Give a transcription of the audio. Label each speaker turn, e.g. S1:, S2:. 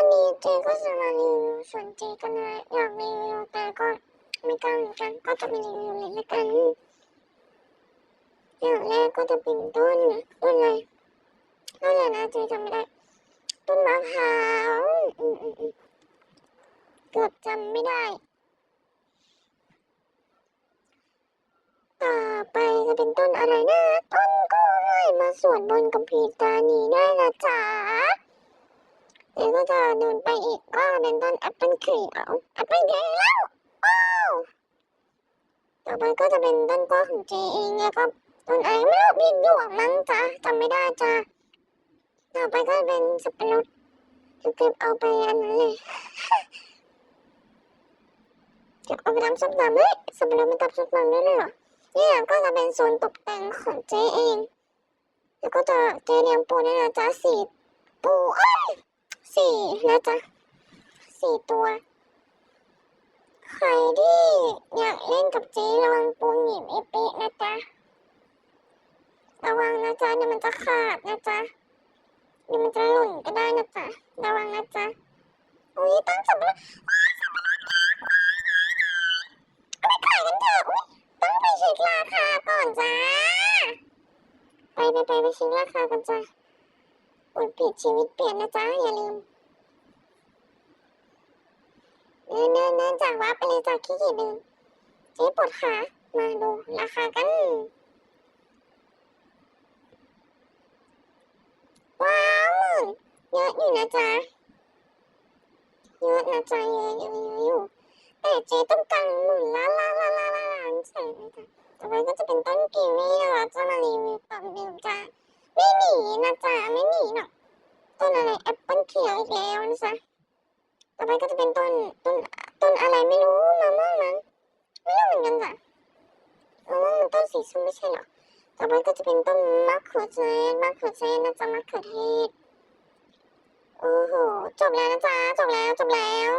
S1: วันนี้เจก็จะมารีวิวส่วนเจก็นะอยากรีวิวแต่ก็ไม่กล้าเหมือนกันก็จะไม่รีวิวเลยละกันอย่างแรกก็จะเป็นต้นต้นอะไรต้นอะไรนะเจจำไม่ได้ต้นมะพร้าวอืมอืมอืมเกือบจำไม่ได้ ต่อไปจะเป็นต้นอะไรนะต้นกล้วยมาสวนบนกัมพีตานีได้นะจ๊ะ เดี๋ยวก็จะเดินไปอีกก็เป็นต้นแอปเปิลเขียวแอปเปิลเขียวว้าวต่อไปก็จะเป็นต้นกล้วยของเจเองแล้วก็ต้นอะไรไม่รู้มีหยวกมั้งจ๊ะจำไม่ได้จ้ะต่อไปก็เป็นสับปะรดจะเก็บเอาไปอันนั้นเลยจะเอาไปทำส้มตำเฮ้ยสับปะรดมันทำส้มตำได้เลยเหรอเนี่ยก็จะเป็นโซนตกแต่งของเจเอง แล้วก็จะเจเลี้ยงปูเนี่ยนะจ๊ะสี่ปูเอ้ย สี่นะจ๊ะสี่ตัว ใครที่อยากเล่นกับเจ๊ระวังปูหนีบไอเป๊ะนะจ๊ะระวังนะจ๊ะเดี๋ยวมันจะขาดนะจ๊ะเดี๋ยวมันจะหล่นก็ได้นะจ๊ะระวังนะจ๊ะอุ้ยตั้งสับปะรดว้ายสับปะรดนะเอาไปขายกันเถอะอุ๊ยต้องไปเช็คราคาก่อนจ้าไปไปไปไปเช็คราคากันจ้า อุดปิดชีวิตเปลี่ยนนะจ้าอย่าลืมเดินเดินเดินจากวัดไปเลยจากขี้เกียจเดินเจ๊ปวดขามาดูราคากันว้าวหมื่นเยอะอยู่นะจ๊ะเยอะนะจ๊ะเยอะเยอะเยอะอยู่แต่เจ๊ต้องการหมื่นล้านล้านล้านล้านล้านแสนนะจ๊ะต่อไปก็จะเป็นต้นกีวีนะคะจะมารีวิวต่อเดิมจ้ะไม่หนีนะจ๊ะ อีกแล้วนะจ๊ะต่อไปก็จะเป็นต้นต้นต้นอะไรไม่รู้มาม่วงมั้งไม่รู้เหมือนกันจ้ะมาม่ามันต้นสีส้มไม่ใช่เหรอต่อไปก็จะเป็นต้นมะเขือเทศมะเขือเทศนะจ๊ะมะเขือเทศโอ้โหจบแล้วนะจ๊ะจบแล้วจบแล้ว